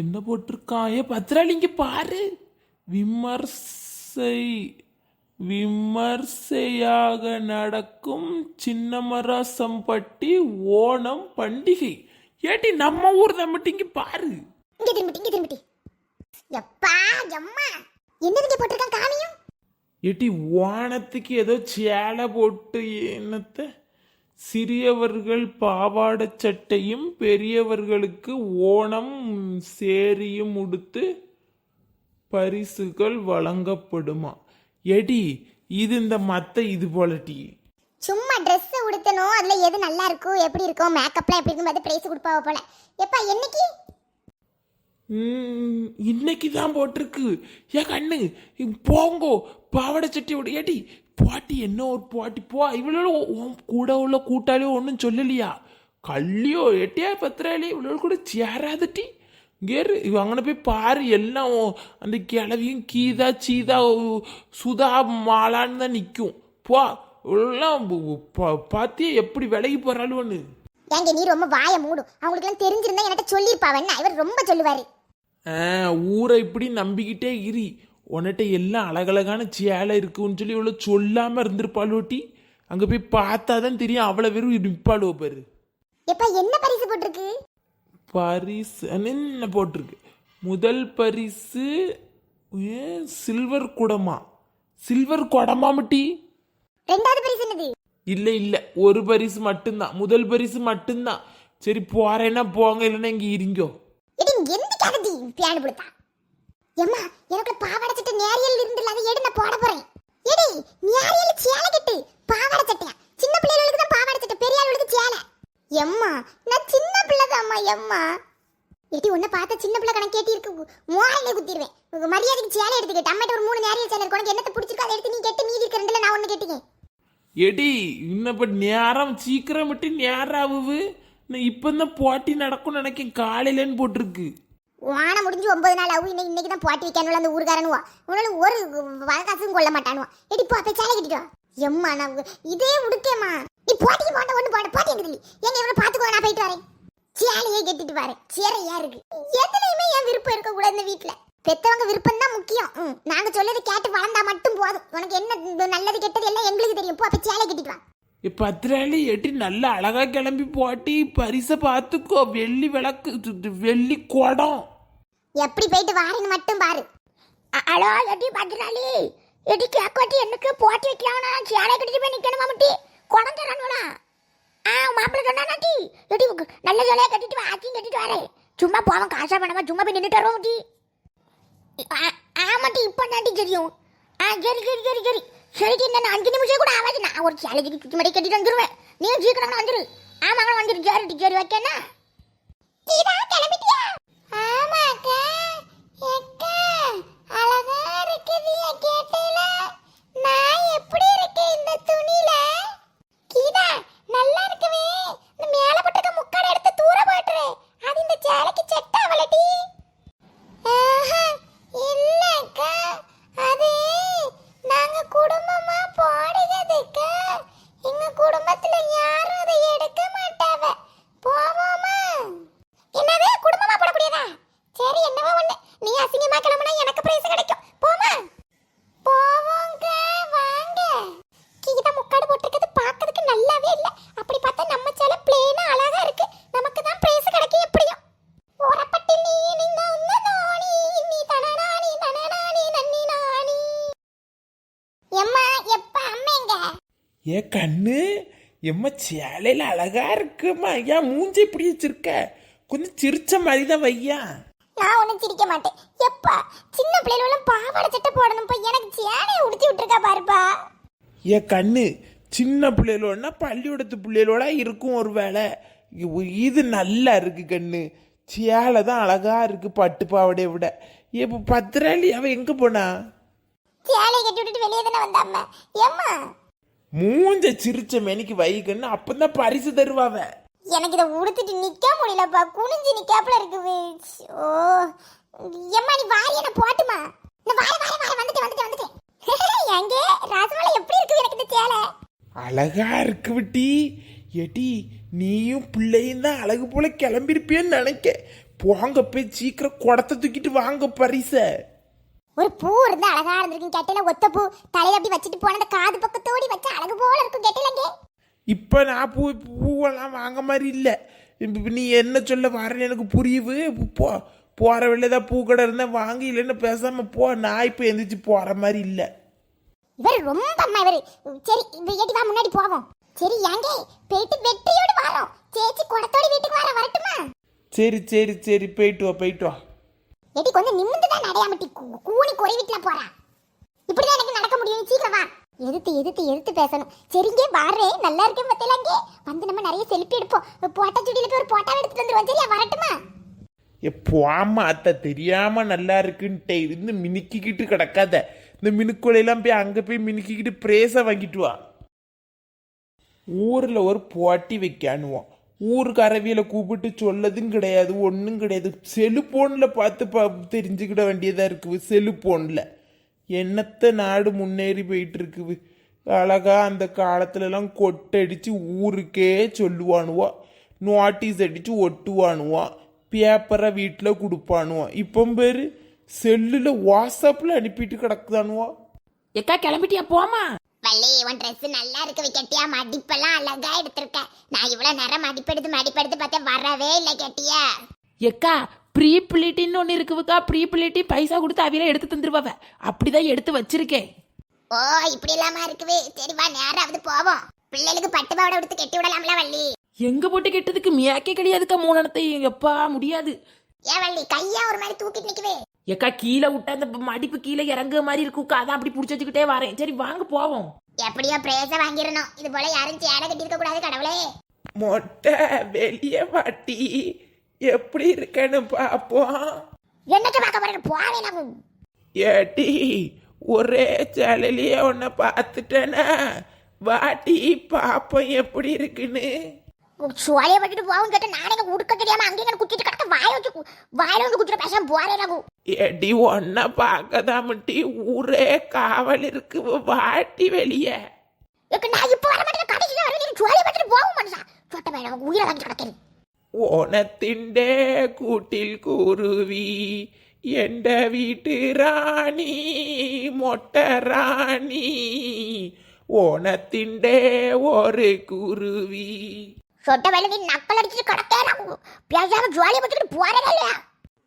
என்ன போட்டிருக்கான் ஏ பத்திராளி இங்க பாரு. விமர்சை விமர்சையாக நடக்கும் சின்னமராசம்பட்டி ஓணம் பண்டிகை. ஏட்டி நம்ம ஊர் தம்பிட்டு இங்க பாரு. இங்க திரும்பிட்டு இங்க திரும்பிட்டு. எப்பா எம்மா? என்னதுங்க போட்டிருக்கான் காமியும் ஏட்டி ஓணத்துக்கு ஏதோ சேலை போட்டு என்னத்த? சிறியவர்கள் பாவாடை சட்டையும் பெரியவர்களுக்கு ஓணம் சேரியும் உடுத்து பரிசுகள் வழங்கப்படுமா? எடி இது இந்த மத்த இது போல டீ. சும்மா Dress உடுத்தணும் அதுல எது நல்லா இருக்கும் எப்படி இருக்கும் மேக்கப்லாம் எப்படி இருக்கும் பார்த்து பிரைஸ் கொடுப்பாவ போல. எப்பா என்னைக்கு? ம், இன்னைக்கு தான் போட்டிருக்கு. ஏன் கண்ணு போங்கோ பாவாடை சட்டி விட ஏடி பாட்டி என்ன ஒரு பாட்டி? போ இவ்வளோ கூட உள்ள கூட்டாளியோ ஒன்றும் சொல்லலையா? கள்ளியோ எட்டியா பத்திராளி இவ்வளோ கூட சேராதட்டி கேரு அங்கே போய் பாரு எல்லாம் அந்த கிளவியும் கீதா சீதா சுதா மாலான்னு தான் நிற்கும் போ எல்லாம் பார்த்தியா எப்படி விலகி போகிறாளுன்னு ஏங்க நீ ரொம்ப வாயை மூடும் அவங்களுக்குலாம் தெரிஞ்சிருந்தா என்கிட்ட சொல்லியிருப்பாவன்னா இவர் ரொம்ப சொல்லுவாரு. ஊரை இப்படி நம்பிக்கிட்டே இரு. உன்கிட்ட எல்லாம் அழகழகான சேலை இருக்குன்னு சொல்லி இவ்வளோ சொல்லாமல் இருந்திருப்பாளோட்டி அங்கே போய் பார்த்தா தான் தெரியும் அவ்வளோ வெறும் நிற்பாளோ பாரு. எப்பா என்ன பரிசு போட்டிருக்கு? பரிசு என்ன போட்டிருக்கு? முதல் பரிசு சில்வர் குடமா? சில்வர் குடமா மட்டி? ரெண்டாவது பரிசு என்னது? இல்லை இல்லை ஒரு பரிசு மட்டும்தான். முதல் பரிசு மட்டும்தான். சரி போறேன்னா போங்க இல்லைன்னா இங்கே இருங்கோ. டி பியானு கொடுத்தா? எம்மா எனக்கு பாவாடை நேரியல் இருந்துல அதை எடு நான் போட போறேன். எடி நேரியல் சேலை கட்டு. பாவாடை சட்டையா சின்ன பிள்ளைகளுக்கு தான் பாவாடை சட்டை பெரிய ஆளுகளுக்கு சேலை. எம்மா நான் சின்ன பிள்ளை தான்மா எம்மா. எடி உன்னை பார்த்த சின்ன பிள்ளை கணக்கு கேட்டி இருக்கு. மூவாயிலே குத்திடுவேன். உங்க மரியாதைக்கு சேலை எடுத்துக்கிட்டு அம்மாட்ட ஒரு மூணு நேரியல் சேலை இருக்கு. உனக்கு என்னத்தை பிடிச்சிருக்கோ அதை எடுத்து நீ கெட்டு மீதி இருக்க ரெண்டுல நான் ஒன்று கேட்டுக்கேன் எடி இன்னும் இப்போ நேரம் சீக்கிரம் விட்டு நேரம் ஆகுது நான் இப்போ தான் போட்டி நடக்கும்னு நினைக்கேன். காலையிலன்னு போட்டிருக்கு. வானம் முடிஞ்சு ஒன்பது நாள் ஆகும். இன்னைக்கு இன்னைக்கு தான் போட்டி வைக்கானுவல அந்த ஊருக்காரனுவா. உன்னால ஒரு வழக்காசும் கொள்ள மாட்டானுவா. எடி போ அப்போ சேலை கட்டிட்டு எம்மா நான் இதே உடுக்கேம்மா. நீ போட்டிக்கு போட்ட ஒன்று போட போட்டி எங்க என்ன இவரை பார்த்துக்கோ நான் போயிட்டு வரேன். சேலையே கட்டிட்டு பாரு சேரையா இருக்கு. எதுலையுமே என் விருப்பம் இருக்கக்கூடாது இந்த வீட்டில் பெத்தவங்க விருப்பம் தான் முக்கியம். ம், நாங்கள் சொல்லதை கேட்டு வளர்ந்தா மட்டும் போதும். உனக்கு என்ன இந்த நல்லது கெட்டது எல்லாம் எங்களுக்கு தெரியும். போ அப்போ சேலை கட்டிட்டு வா. பத்திராளி எட்டி நல்லா அழகா கிளம்பி போட்டி. பரிசை பார்த்துக்கோ. வெள்ளி விளக்கு வெள்ளி குடம். எப்படி போயிட்டு வாரேன்னு மட்டும் பாரு. ஹலோ எடி பத்ராலி எடி கேக்கோட்டி எனக்கு போட்டி வைக்கலாம்னா? சேலை கட்டிட்டு போய் நிக்கணுமா முட்டி? குடம் தரணும்னா ஆ மாப்பிள்ளை டி? எடி நல்ல சேலையாக கட்டிட்டு வா ஆச்சியும் கட்டிட்டு வரேன் சும்மா போவோம் காசா பண்ணாம சும்மா போய் நின்றுட்டு வருவோம் முட்டி. ஆமாட்டி இப்போ நாட்டி தெரியும்? ஆ சரி சரி சரி சரி. சரிக்கு என்ன அஞ்சு நிமிஷம் கூட ஆகாது நான் ஒரு சேலைக்கு சுற்றி மாதிரி கட்டிட்டு வந்துருவேன். நீ சீக்கிரம் வந்துரு. ஆமாங்க வந்துடு சரி சரி வைக்கண்ணா கிளம்பிட்டியா ஆமாக்கா எக்கா அழகா இருக்குது கேட்டல நான் எப்படி இருக்கேன் இந்த துணியில கீதா நல்லா இருக்குவே இந்த மேல போட்டுக்க முக்காட எடுத்து தூர போட்டுரு அது இந்த சேலைக்கு செட் ஆவலடி ஆஹா இல்லக்கா அது நாங்க குடும்பமா போடுகிறதுக்கா எங்க குடும்பத்துல யாரும் அதை எடுக்க மாட்டாவ போவோமா என்னது குடும்பமா போடக்கூடியதா சரி என்னவோ ஒண்ணு நீ அசிங்கமா கிளம்புனா எனக்கு பிரைஸ் கிடைக்கும் போமா போவோங்க வாங்க கீதா முக்காடு போட்டிருக்கிறது பார்க்கிறதுக்கு நல்லாவே இல்ல அப்படி பார்த்தா நம்ம சேலை பிளேனா அழகா இருக்கு நமக்கு தான் பிரைஸ் கிடைக்கும் எப்படியும் ஓரப்பட்டு நீ நீங்க உன்ன நாணி நீ தனநாணி தனநாணி நன்னி நாணி எம்மா எப்ப அம்மைங்க ஏ கண்ணு எம்மா சேலையில அழகா இருக்குமா? ஏன் மூஞ்சி இப்படி வச்சிருக்க? கொஞ்சம் சிரிச்ச மாதிரி தான் வையா? நான் ஒன்றும் சிரிக்க மாட்டேன். எப்பா சின்ன பிள்ளைகளும் பாவாடை சட்டை போடணும்ப்பா. எனக்கு சேலையை உடுத்தி விட்டுருக்கா பாருப்பா. ஏ கண்ணு சின்ன பிள்ளைகளோடனா பள்ளிக்கூடத்து பிள்ளைகளோட இருக்கும் ஒரு வேலை இது நல்லா இருக்கு கண்ணு. சேலை தான் அழகா இருக்கு பட்டு பாவாடையை விட. இப்போ பத்திராளி அவ எங்க போனா? சேலையை கட்டி விட்டுட்டு வெளியே தானே வந்தாம்மா ஏம்மா? மூஞ்ச சிரிச்ச மேனிக்கு வைகன்னு அப்பதான் பரிசு தருவாவ. எனக்கு இதை உடுத்திட்டு நிக்க முடியலப்பா. குனிஞ்சு நிக்காப்புல இருக்குது ஓ எம்மா நீ வாரி என்ன போட்டுமா. நான் வாரி வாரி வாரி வந்துட்டு வந்துட்டு வந்துட்டு எங்கே? ராசமலை எப்படி இருக்கு எனக்கு இந்த சேலை? அழகா இருக்கு விட்டி. ஏட்டி நீயும் பிள்ளையும் தான் அழகு போல கிளம்பிருப்பியன்னு நினைக்க. போங்க போய் சீக்கிரம் குடத்தை தூக்கிட்டு வாங்க பரிசை. ஒரு பூ இருந்தா அழகா இருந்திருக்கும். கெட்டில ஒத்த பூ தலையில அப்படி வச்சுட்டு போன அந்த காது பக்கத்தோடி வச்சு அழகு போல இருக்கும். கெட்டிலங்க இப்போ நான் பூ பூவெல்லாம் வாங்க மாதிரி இல்லை. நீ என்ன சொல்ல வரேன்னு எனக்கு புரியுது. போ போகிற வெளில ஏதாவது பூ கடை இருந்தால் வாங்கி இல்லைன்னு பேசாமல் போ. நான் இப்போ எந்திரிச்சு போகிற மாதிரி இல்லை. இவர் ரொம்ப அம்மா இவர். சரி ஏட்டி வா முன்னாடி போவோம். சரி ஏங்க போயிட்டு வெற்றியோடு வரோம். சேச்சி குடத்தோட வீட்டுக்கு வர வரட்டுமா? சரி சரி சரி போயிட்டு வா போயிட்டு வா. ஏட்டி கொஞ்சம் நிமிந்து தான் நடையாமட்டி கூணி கூனி போறா. இப்படிதான் எனக்கு நடக்க முடியும். நீ சீக்கிரம் வா. எதிர்த்து எதிர்த்து எதிர்த்து பேசணும். சரிங்க வாரே. நல்லா இருக்கேன் பத்தியலாங்க வந்து நம்ம நிறைய செல்ஃபி எடுப்போம். போட்டா சுடியில போய் ஒரு போட்டா எடுத்துட்டு வந்துருவோம். சரியா வரட்டுமா? எப்போ போம்மா அத்தை. தெரியாமல் நல்லா இருக்குன்ட்டே. இருந்து மினுக்கிக்கிட்டு கிடக்காத. இந்த மினுக்குலையெல்லாம் போய் அங்கே போய் மினுக்கிக்கிட்டு பிரேஸை வாங்கிட்டு வா. ஊரில் ஒரு போட்டி வைக்கானுவோம். ஊருக்கு அரவியலை கூப்பிட்டு சொல்லதும் கிடையாது ஒன்றும் கிடையாது. செலுஃபோனில் பார்த்து பா தெரிஞ்சுக்கிட வேண்டியதாக இருக்குது செலுஃபோனில் என்னத்த நாடு முன்னேறி போயிட்டு இருக்குது அழகா அந்த காலத்துலலாம் கொட்டடிச்சு ஊருக்கே சொல்லுவானுவோ. நோட்டீஸ் அடித்து ஒட்டுவானுவோம் பேப்பரை வீட்டில் கொடுப்பானுவோம் இப்போ பேர் செல்லில் வாட்ஸ்அப்பில் அனுப்பிட்டு கிடக்குதானுவோ. எக்கா கிளம்பிட்டியா? போமா வள்ளி உன் ட்ரெஸ் நல்லா இருக்கு கெட்டியா மடிப்பெல்லாம் அழகா எடுத்திருக்க. நான் இவ்வளவு நேரம் மடிப்பெடுத்து மடிப்பெடுத்து பார்த்தேன் வரவே இல்லை கெட்டியா எக்கா ப்ரீ பிளிட்டின்னு ஒன்று இருக்குதுக்கா ப்ரீ பிளிட்டி பைசா கொடுத்து அவையில எடுத்து தந்துருவாவ. அப்படிதான் எடுத்து வச்சிருக்கேன். ஓ இப்படி இல்லாம இருக்குவே. சரி வா நேராவது போவோம். பிள்ளைகளுக்கு பட்டு பாவாடை எடுத்து கெட்டி விடலாம்ல வள்ளி? எங்க போட்டு கெட்டதுக்கு மியாக்கே கிடையாதுக்கா மூணனத்தை எப்பா முடியாது. ஏன் வள்ளி கையா ஒரு மாதிரி தூக்கிட்டு நிக்கவே? எக்கா கீழே விட்டா அந்த மடிப்பு கீழே இறங்குற மாதிரி இருக்குக்கா அதான் அப்படி பிடிச்சி வச்சுக்கிட்டே வரேன். சரி வாங்க போவோம். எப்படியோ பிரேச வாங்கிடணும். இது போல யாரும் சேடை கட்டி இருக்க கூடாது கடவுளே. மொட்டை வெளியே வாட்டி. எப்படி இருக்கேன்னு பார்ப்போம் என்னத்தை பார்க்க போறேன் போவே நான் ஏட்டி ஒரே சேலையிலேயே உன்னை பார்த்துட்டேனா. வாட்டி பாப்போம் எப்படி இருக்குன்னு. சுவாலியை பட்டுட்டு போகும் கேட்ட நானே உடுக்க தெரியாம அங்கேயும் குத்திட்டு கிடக்க வாய வச்சு கு- வாயில வந்து குத்திட்டு பேசாம போறேன் நான் ஏடி ஒன்ன பார்க்கதாமட்டி ஊரே காவல் இருக்கு வாட்டி வெளியே இதுக்கு நான் இப்ப வர மாட்டேன் கடைசி வர நீ சுவாலியை பட்டுட்டு போகும் மனுஷா சொட்ட பையன் உயிரை வாங்கி கிடக்கேன் ഓണത്തിൻ്റെ കൂട്ടിൽ കുരുവി എൻ്റെ വീട്ട് റാണി മൊട്ട റാണി ഓണത്തിൻ്റെ ഒരു കുരുവി சொட்ட வேலை நீ நக்கல் அடிச்சுட்டு கிடக்கே நான் பேசாம ஜுவாலியை பட்டுட்டு போறேன் இல்லையா?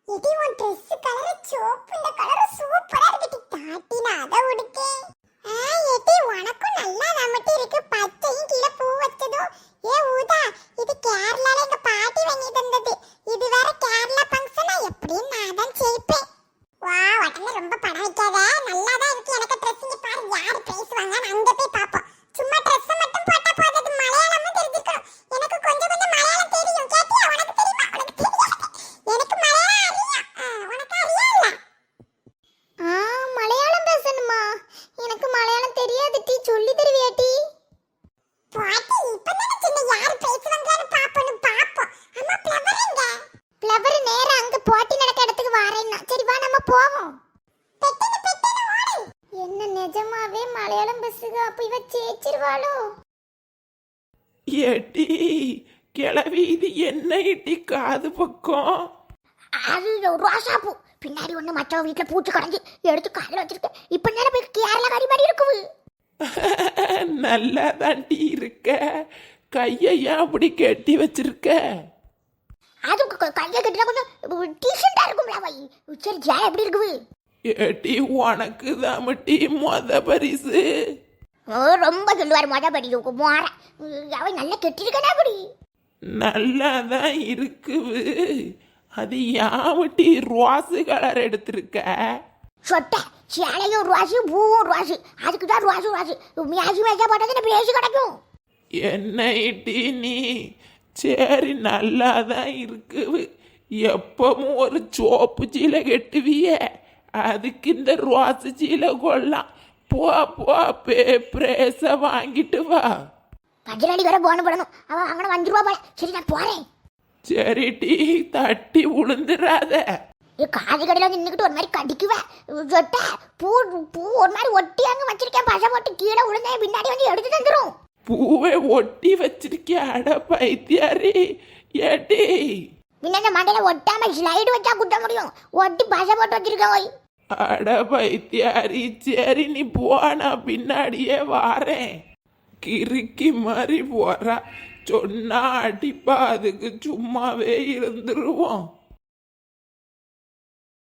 இது உன் ட்ரெஸ் கலர் சோப்பு இந்த கலர் சூப்பரா இருக்கு. தாட்டி நான் அதை உடுக்கே. ஆ உனக்கும் நல்லா நமட்டி இருக்கு. பச்சையும் கீழே பூ வச்சதும். ஏ ஊதா இது கேரளால எங்க பாட்டி வாங்கி தந்தது. இது வேற கேரளா ஃபங்க்ஷனா எப்படியும் நான் தான் ஜெயிப்பேன் வா உடனே ரொம்ப படம் வைக்காத. நல்லா தான் இருக்கு. எனக்கு ட்ரெஸ் இங்க பாரு. யார் பேசுவாங்க நான் அங்க போய் பாப்போம் சும்மா ட்ரெஸ் மட்டும் போட்டா போதாது மலையாளமும் தெரிஞ்சுக்கணும் எனக்கு கொஞ்சம் கொஞ்சம் மலையாளம் தெரியும் கேட்டியா உனக்கு தெரியுமா உனக்கு தெரியாது எனக்கு மலையாளம் அறியும் ஆ, உனக்கு அறியாதுல ஆ மலையாளம் பேசணுமா எனக்கு மலையாளம் தெரியாது டீ சொல்லி தருவியா டீ பாட்டி இப்பதானே சின்ன யார் பேசுவாங்கன்னு பாப்போம் பாப்போம் அம்மா ஃப்ளவர் எங்க ஃப்ளவர் நேரா அங்க போட்டி நடக்க இடத்துக்கு வரேன்னா சரி வா நம்ம போவோம் பெட்டனு பெட்டனு ஓடு என்ன நிஜமாவே மலையாளம் பஸ்ஸுக்கு அப்ப இவ சேச்சிருவாளோ ஏட்டி கிளவி இது என்ன இட்டி காது பக்கம்? அது ரோசாப்பூ பின்னாடி ஒண்ணு மற்றவங்க வீட்டுல பூச்சி கடந்து எடுத்து காதுல வச்சிருக்கேன் இப்ப நேரம் போய் கேரளா கறி மாதிரி இருக்குது. நல்லா தாண்டி இருக்க. கையை ஏன் அப்படி கட்டி வச்சிருக்க? அது கையை கட்டினா கொஞ்சம் டீசெண்டா இருக்கும்ல வை. சரி ஜா எப்படி இருக்குது? ஏட்டி உனக்கு தாமட்டி மொத பரிசு. ஓ ரொம்ப சொல்லுவார் மொத படி மோர அவ நல்லா கெட்டிருக்கா அப்படி. நல்லா தான் இருக்குது. அது யாவட்டி ரோஸு கலர் எடுத்திருக்க? சொட்ட சேலையும் ரோஸு பூவும் ரோஸு. அதுக்கு தான் ரோஸு ரோஸு. மேஜி மேஜா போட்டது பேசி கிடைக்கும். என்ன இட்டி நீ? சரி நல்லா தான் இருக்குது. எப்பவும் ஒரு சோப்பு சீலை கெட்டுவிய. அதுக்கு இந்த ரோஸு சீலை கொள்ளலாம். போ போ பே பிரேச வாங்கிட்டு வா. பஜ்ராடி வேற போன போடணும். அவ அங்கே வந்துருவா போல. சரி நான் போறேன். சரி டீ தட்டி உளுந்துடாத இது காது கடையில் வந்து நின்றுக்கிட்டு ஒரு மாதிரி கடிக்குவேன் சொட்ட பூ பூ ஒரு மாதிரி ஒட்டி அங்கே வச்சிருக்கேன். பசை போட்டு கீழே விழுந்தேன் பின்னாடி வந்து எடுத்து தந்துடும் பூவை ஒட்டி வச்சிருக்கிய? அட பைத்தியாரி. ஏட்டி. இந்த மண்டையில ஒட்டாம ஸ்லைடு வச்சா குத்த முடியும். ஒட்டி பசை போட்டு வச்சிருக்கேன் ஓய். அட பைத்தியாரி சரி நீ போனா பின்னாடியே வாரேன் கிறுக்கி மாதிரி போறா சொன்னா அடிப்பா அதுக்கு சும்மாவே இருந்துருவோம்